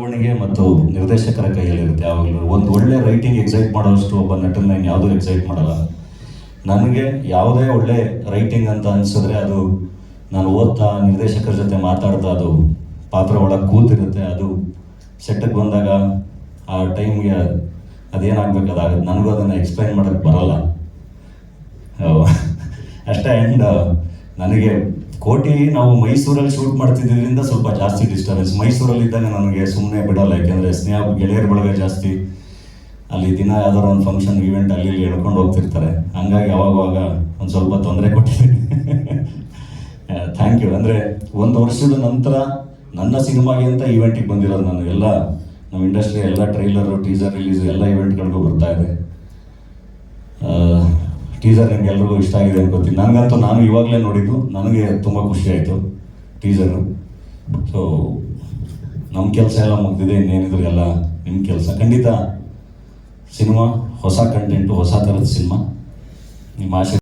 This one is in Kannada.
ಬರವಣಿಗೆ ಮತ್ತು ನಿರ್ದೇಶಕರ ಕೈಯಲ್ಲಿರುತ್ತೆ. ಯಾವಾಗಲೂ ಒಂದು ಒಳ್ಳೆ ರೈಟಿಂಗ್ ಎಕ್ಸೈಟ್ ಮಾಡೋಷ್ಟು ಒಬ್ಬ ನಟನ ನಾನು ಯಾವುದೂ ಎಕ್ಸೈಟ್ ಮಾಡಲ್ಲ. ನನಗೆ ಯಾವುದೇ ಒಳ್ಳೆ ರೈಟಿಂಗ್ ಅಂತ ಅನಿಸಿದ್ರೆ ಅದು ನಾನು ಓದ್ತಾ ನಿರ್ದೇಶಕರ ಜೊತೆ ಮಾತಾಡ್ತಾ ಅದು ಪಾತ್ರ ಒಳಗೆ ಕೂತಿರುತ್ತೆ. ಅದು ಸೆಟ್ಟಿಗೆ ಬಂದಾಗ ಆ ಟೈಮ್ಗೆ ಅದೇನಾಗಬೇಕು ಅದಾಗುತ್ತೆ. ನನಗೂ ಅದನ್ನು ಎಕ್ಸ್ಪ್ಲೈನ್ ಮಾಡೋಕ್ಕೆ ಬರಲ್ಲ. ಅಷ್ಟೇ. ಆ್ಯಂಡ್ ನನಗೆ ಕೋಟಿ, ನಾವು ಮೈಸೂರಲ್ಲಿ ಶೂಟ್ ಮಾಡ್ತಿದ್ದರಿಂದ ಸ್ವಲ್ಪ ಜಾಸ್ತಿ ಡಿಸ್ಟರ್ಬೆನ್ಸ್ ಮೈಸೂರಲ್ಲಿ ಇದ್ದಾಗ ನನಗೆ ಸುಮ್ಮನೆ ಬಿಡಲ್ಲ, ಯಾಕೆಂದರೆ ಸ್ನೇಹ ಗೆಳೆಯರ ಬಳಗ ಜಾಸ್ತಿ. ಅಲ್ಲಿ ದಿನ ಯಾವ್ದಾದ್ರು ಒಂದು ಫಂಕ್ಷನ್ ಈವೆಂಟ್ ಅಲ್ಲಿ ಇಲ್ಲಿ ಹೇಳ್ಕೊಂಡು ಹೋಗ್ತಿರ್ತಾರೆ. ಹಂಗಾಗಿ ಅವಾಗವಾಗ ಒಂದು ಸ್ವಲ್ಪ ತೊಂದರೆ ಕೊಟ್ಟಿದ್ದೀನಿ. ಥ್ಯಾಂಕ್ ಯು ಅಂದರೆ ಒಂದು ವರ್ಷದ ನಂತರ ನನ್ನ ಸಿನಿಮಾಗೆ ಅಂತ ಈವೆಂಟಿಗೆ ಬಂದಿರೋದು ನಾನು. ಎಲ್ಲ, ನಮ್ಮ ಇಂಡಸ್ಟ್ರಿ ಎಲ್ಲ ಟ್ರೈಲರು ಟೀಸರ್ ರಿಲೀಸ್ ಎಲ್ಲ ಈವೆಂಟ್ಗಳಿಗೂ ಬರ್ತಾ ಇದೆ. ಟೀಸರ್ ನಿಮ್ಗೆ ಎಲ್ರಿಗೂ ಇಷ್ಟ ಆಗಿದೆ ಅಂತ ಗೊತ್ತಿಲ್ಲ. ನನಗಂತೂ ನಾನು ಇವಾಗಲೇ ನೋಡಿದ್ದು, ನನಗೆ ತುಂಬ ಖುಷಿ ಆಯಿತು ಟೀಸರು ಸೊ ನಮ್ಮ ಕೆಲಸ ಎಲ್ಲ ಮುಗ್ದಿದೆ, ಇನ್ನೇನಿದ್ರು ಎಲ್ಲ ನಿಮ್ಮ ಕೆಲಸ. ಖಂಡಿತ ಸಿನಿಮಾ, ಹೊಸ ಕಂಟೆಂಟು ಹೊಸ ಥರದ ಸಿನಿಮಾ. ನಿಮ್ಮ ಆಶೆ